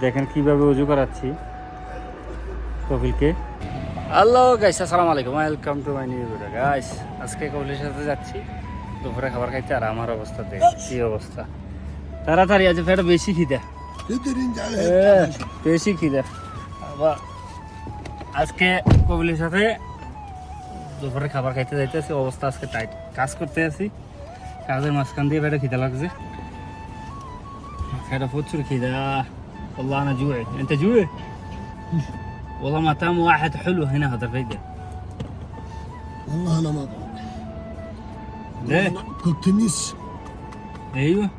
দেখেন কীভাবে উজু করাচ্ছি। কপিলকে। হ্যালো গাইস আসসালামু আলাইকুম। Welcome to my new video guys আজকে কপিলের সাথে যাচ্ছি। দুপুরে খাবার খাইতে আর আমার অবস্থা দেখ কি অবস্থা। তাড়াতাড়ি আজ ফের বেশি খিদা। এ, বেশি খিদা। আবার আজকে কপিলের সাথে দুপুরে খাবার খাইতে যাইতেছি অবস্থা আজকে টাইট কাজ করতে আছি। কাজের মাঝখান দিয়ে ফেটা খিদা লাগছে। ফেটা প্রচুর খিদা। والله انا جوعي انت جوعي والله مطعم واحد حلو هنا هذا الفيديو والله انا ما ضاق ليه كنت نس ايوه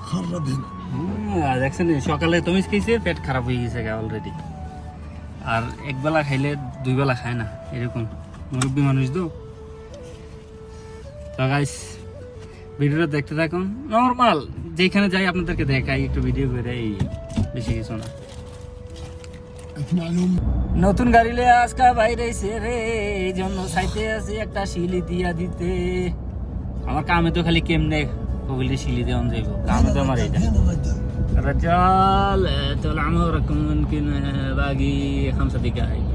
خرب هنا হুম, দেখছেন সকালে তুমি খেয়েছে পেট খারাপ হয়ে গেছে অলরেডি আর এক বেলা খাইলে দুই বেলা খায় না এরকম মুরব্বী মানুষ তো তো গাইস ভিডিওটা দেখতে থাকুন নর্মাল যেখানে যাই আপনাদেরকে দেখাই একটু ভিডিও করে এই বেশি কিছু না اسمع لهم নতুন গাড়ি লে আজকা বাইরে এসে রে এই জন্য সাইতে আছে একটা শিলি দিয়া দিতে আমার কামে তো খালি কেমনে কবিলে শিলি দেওয়ান যাইব কামে তো আমার এইটা هنا الرجال رجال طول عمركم يمكن باقي خمسة دقائق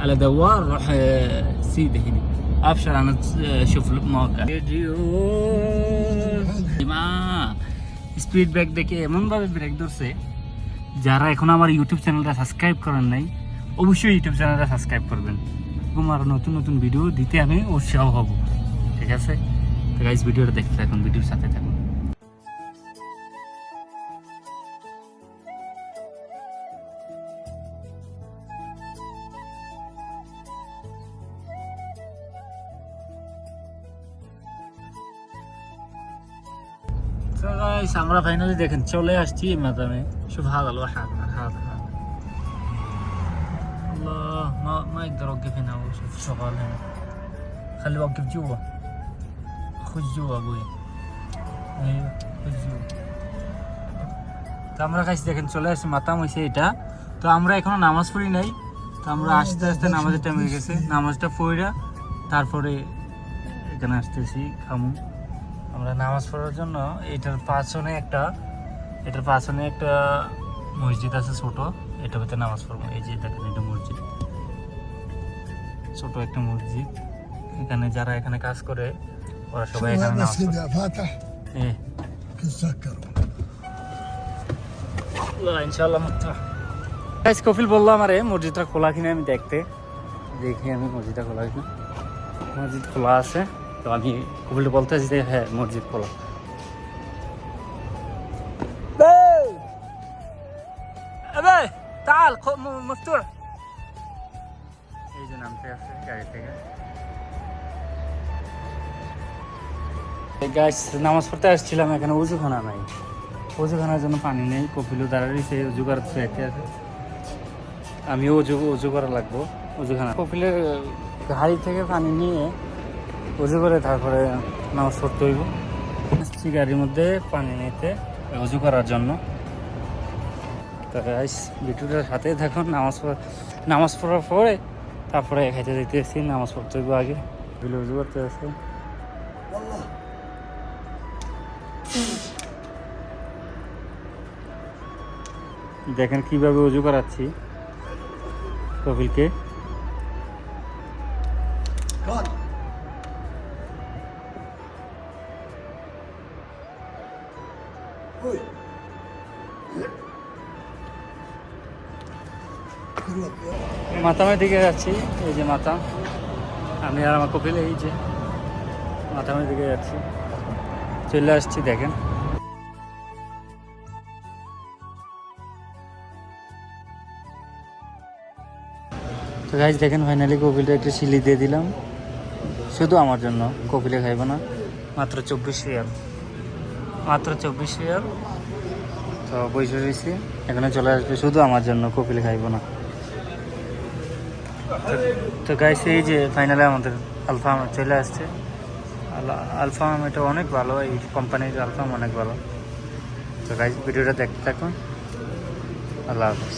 على دوار روح سيدي هنا ابشر انا اشوف الموقع মা স্পিড ব্রেক দেখে এমন ভাবে ব্রেক ধরছে যারা এখন আমার ইউটিউব চ্যানেলটা সাবস্ক্রাইব করেন নাই অবশ্যই ইউটিউব চ্যানেলটা সাবস্ক্রাইব করবেন এবং আরো নতুন নতুন ভিডিও দিতে আমি উৎসাহ হব ঠিক আছে তো গাইজ ভিডিওটা দেখতে থাকুন ভিডিওর সাথে থাকুন তো গাইস আমরা ফাইনালি দেখেন চলে আসছি মাদামে شوف هذا الواحد هذا هذا الله ما ما يقدر اوقف هنا وشوف شغال هنا خليه اوقف جوا خش جوا ابوي ايوه خش جوا তো আমরা গাইস দেখেন চলে আসছি মাতাম হয়েছে এটা তো আমরা এখনো নামাজ পড়ি নাই তো আমরা আস্তে আস্তে নামাজের টাইম হয়ে গেছে নামাজটা পড়া তারপরে এখানে আসতেছি খামু আমরা নামাজ পড়ার জন্য এটার পাছনে একটা এটার পাছনে একটা মসজিদ আছে ছোট এটা ভিতরে নামাজ পড়ব। এই যে দেখেন এটা মসজিদ। ছোট একটা মসজিদ। এখানে যারা এখানে কাজ করে ওরা সবাই এখানে নামাজ কফিল বলল আরে মসজিদটা খোলা কিনা আমি দেখতে। দেখি আমি মসজিদটা খোলা কিনা। মসজিদ খোলা আছে। তো আমি কপিল বলতেছি যে হ্যাঁ মসজিদ খোলা أبي تعال خ- م- مفتوح এই যে নামতে আছে গাড়ি থেকে গাছ নামাজ পড়তে আসছিলাম এখানে উজুখানা নাই উজুখানার জন্য পানি নেই কপিলও দাঁড়াই সেই উজু করার ফ্যাটে আছে আমিও উজু উজু করা লাগবো উজুখানা কপিলের গাড়ি থেকে পানি নিয়ে উজু করে তারপরে নামাজ পড়তে হইব। গাড়ির মধ্যে পানি নিতে উজু করার জন্য। তারপরে আইস বিটুটার সাথে দেখুন নামাজ নামাজ পড়ার পরে তারপরে খাইতে যেতেছি নামাজ পড়তে হইব আগে। এগুলো উজু করতে আছে। দেখেন কীভাবে উজু করাচ্ছি কপিলকে। মাতামের দিকে যাচ্ছি, এই যে মাতা আমি আর আমার কপিল এই যে মাতামের দিকে যাচ্ছি। চলে আসছি, দেখেন। তো গাইজ দেখেন ফাইনালি কপিলটা একটু সিলি দিয়ে দিলাম। শুধু আমার জন্য, কপিলে খাইব না, মাত্র চব্বিশ রিয়াল। মাত্র চব্বিশ রিয়াল। তো রয়েছি এখানে চলে আসবে শুধু আমার জন্য, কপিল খাইব না। তো গাইস এই যে ফাইনালে আমাদের আলফাম চলে আসছে। আলফাম আলফা এটা অনেক ভালো, এই কোম্পানির আলফাম অনেক ভালো। তো গাইস ভিডিওটা দেখতে থাকুন। আল্লাহ হাফিজ।